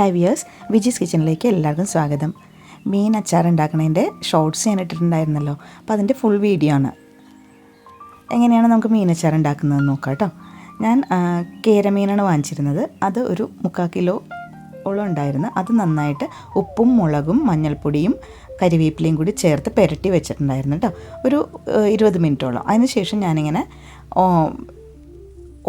Hi wears വിജീസ് കിച്ചണിലേക്ക് എല്ലാവർക്കും സ്വാഗതം. മീൻ അച്ചാർ ഉണ്ടാക്കണതിന്റെ ഷോർട്സ് ഞാൻ ഇട്ടിട്ടുണ്ടായിരുന്നല്ലോ. അപ്പോൾ അതിന്റെ ഫുൾ വീഡിയോ ആണ്. എങ്ങനെയാണ് നമുക്ക് മീൻ അച്ചാർ ഉണ്ടാക്കുന്നത് നോക്കാം കേട്ടോ. ഞാൻ കേരമീനാണ് വാങ്ങിച്ചിരുന്നത്. അത് ഒരു മുക്കാൽ കിലോ ഓളം ഉണ്ടായിരുന്നു. അത് നന്നായിട്ട് ഉപ്പും മുളകും മഞ്ഞൾപ്പൊടിയും കരിവേപ്പിലയും കൂടി ചേർത്ത് പുരട്ടി വെച്ചിട്ടുണ്ടായിരുന്നു കേട്ടോ. ഒരു ഇരുപത് മിനിറ്റോളം അതിന് ശേഷം ഞാനിങ്ങനെ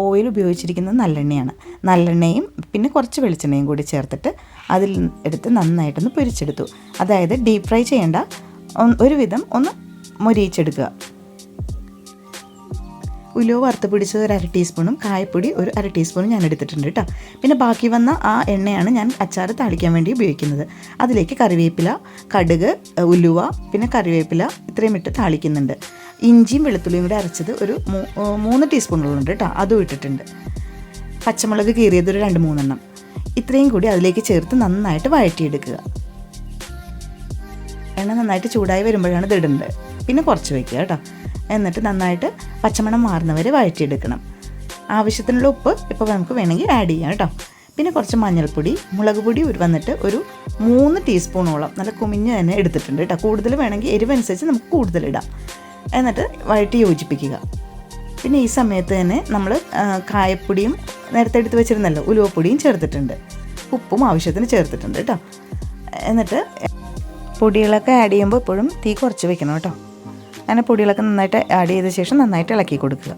ഓയിൽ ഉപയോഗിച്ചിരിക്കുന്നത് നല്ലെണ്ണയാണ്. നല്ലെണ്ണയും പിന്നെ കുറച്ച് വെളിച്ചെണ്ണയും കൂടി ചേർത്തിട്ട് അതിൽ എടുത്ത് നന്നായിട്ടൊന്ന് പൊരിച്ചെടുത്തു. അതായത് ഡീപ്പ് ഫ്രൈ ചെയ്യേണ്ട ഒരുവിധം ഒന്ന് മൊരിയിച്ചെടുക്കുക. ഉലുവ വറുത്ത് പിടിച്ചത് ഒരു അര ടീസ്പൂണും കായപ്പൊടി ഒരു അര ടീസ്പൂണും ഞാൻ എടുത്തിട്ടുണ്ട് കേട്ടോ. പിന്നെ ബാക്കി വന്ന ആ എണ്ണയാണ് ഞാൻ അച്ചാർ താളിക്കാൻ വേണ്ടി ഉപയോഗിക്കുന്നത്. അതിലേക്ക് കറിവേപ്പില കടുക് ഉലുവ പിന്നെ കറിവേപ്പില ഇത്രയും ഇട്ട് താളിക്കുന്നുണ്ട്. ഇഞ്ചിയും വെളുത്തുള്ളിയും കൂടി അരച്ചത് ഒരു മൂന്ന് ടീസ്പൂണുകളുണ്ട് കേട്ടോ. അതും ഇട്ടിട്ടുണ്ട്. പച്ചമുളക് കീറിയത് ഒരു രണ്ട് മൂന്നെണ്ണം. ഇത്രയും കൂടി അതിലേക്ക് ചേർത്ത് നന്നായിട്ട് വഴറ്റിയെടുക്കുക. എണ്ണ നന്നായിട്ട് ചൂടായി വരുമ്പോഴാണ് ഇത് ഇടേണ്ടത്. പിന്നെ കുറച്ച് വയ്ക്കുക കേട്ടോ. എന്നിട്ട് നന്നായിട്ട് പച്ചമണം മാറുന്നവരെ വഴറ്റിയെടുക്കണം. ആവശ്യത്തിനുള്ള ഉപ്പ് ഇപ്പോൾ നമുക്ക് വേണമെങ്കിൽ ആഡ് ചെയ്യാം കേട്ടോ. പിന്നെ കുറച്ച് മഞ്ഞൾപ്പൊടി മുളക് പൊടി വന്നിട്ട് ഒരു മൂന്ന് ടീസ്പൂണോളം നല്ല കുമിഞ്ഞ് തന്നെ എടുത്തിട്ടുണ്ട് കേട്ടോ. കൂടുതൽ വേണമെങ്കിൽ എരിവനുസരിച്ച് നമുക്ക് കൂടുതൽ ഇടാം. എന്നിട്ട് വഴറ്റി യോജിപ്പിക്കുക. പിന്നെ ഈ സമയത്ത് തന്നെ നമ്മൾ കായപ്പൊടിയും നേരത്തെ എടുത്ത് വെച്ചിരുന്നല്ലോ ഉലുവപ്പൊടിയും ചേർത്തിട്ടുണ്ട്. ഉപ്പും ആവശ്യത്തിന് ചേർത്തിട്ടുണ്ട് കേട്ടോ. എന്നിട്ട് പൊടികളൊക്കെ ആഡ് ചെയ്യുമ്പോൾ എപ്പോഴും തീ കുറച്ച് വെക്കണം കേട്ടോ. അങ്ങനെ പൊടികളൊക്കെ നന്നായിട്ട് ആഡ് ചെയ്ത ശേഷം നന്നായിട്ട് ഇളക്കി കൊടുക്കുക.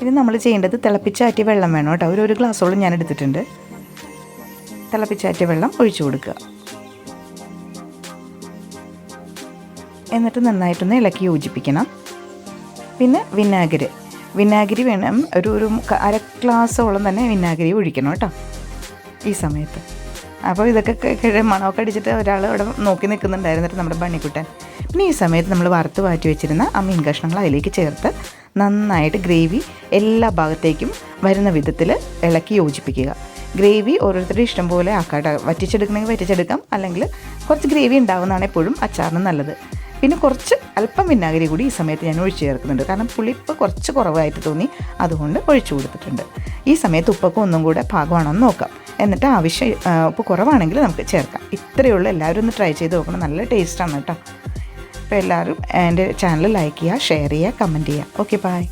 ഇനി നമ്മൾ ചെയ്യേണ്ടത് തിളപ്പിച്ചാറ്റിയ വെള്ളം വേണം കേട്ടോ. ഒരു ഒരു ഗ്ലാസ്സോളം ഞാൻ എടുത്തിട്ടുണ്ട്. തിളപ്പിച്ചാറ്റിയ വെള്ളം ഒഴിച്ചു കൊടുക്കുക. എന്നിട്ട് നന്നായിട്ടൊന്ന് ഇളക്കി യോജിപ്പിക്കണം. പിന്നെ വിനാഗിരി. വിനാഗിരി വേണം. ഒരു ഒരു അര ഗ്ലാസ്സോളം തന്നെ വിനാഗിരി ഒഴിക്കണം കേട്ടോ. ഈ സമയത്ത്. അപ്പോൾ ഇതൊക്കെ മണമൊക്കെ അടിച്ചിട്ട് ഒരാൾ ഇവിടെ നോക്കി നിൽക്കുന്നുണ്ടായിരുന്നിട്ട് നമ്മുടെ ബണ്ണിക്കുട്ടൻ. പിന്നെ ഈ സമയത്ത് നമ്മൾ വറുത്ത് മാറ്റി വെച്ചിരുന്ന ആ മീൻ കഷ്ണങ്ങൾ അതിലേക്ക് ചേർത്ത് നന്നായിട്ട് ഗ്രേവി എല്ലാ ഭാഗത്തേക്കും വരുന്ന വിധത്തിൽ ഇളക്കി യോജിപ്പിക്കുക. ഗ്രേവി ഓരോരുത്തരുടെ ഇഷ്ടം പോലെ ആക്കാട്ടെ. വറ്റിച്ചെടുക്കണമെങ്കിൽ വറ്റിച്ചെടുക്കാം. അല്ലെങ്കിൽ കുറച്ച് ഗ്രേവി ഉണ്ടാകുന്നതാണ് എപ്പോഴും അച്ചാറിന് നല്ലത്. പിന്നെ കുറച്ച് അല്പം വിനാഗിരി കൂടി ഈ സമയത്ത് ഞാൻ ഒഴിച്ച് ചേർക്കുന്നുണ്ട്. കാരണം പുളിപ്പ് കുറച്ച് കുറവായിട്ട് തോന്നി അതുകൊണ്ട് ഒഴിച്ചു കൊടുത്തിട്ടുണ്ട്. ഈ സമയത്ത് ഉപ്പൊക്കെ ഒന്നും കൂടെ പാകമാണോ എന്ന് നോക്കാം. എന്നിട്ട് ആവശ്യം ഉപ്പ് കുറവാണെങ്കിൽ നമുക്ക് ചേർക്കാം. ഇത്രയേ ഉള്ളൂ. എല്ലാവരും ഒന്ന് ട്രൈ ചെയ്ത് നോക്കണം. നല്ല ടേസ്റ്റാണ് കേട്ടോ. അപ്പോൾ എല്ലാവരും എന്റെ ചാനൽ ലൈക്ക് ചെയ്യുക ഷെയർ ചെയ്യുക കമന്റ് ചെയ്യുക. Okay bye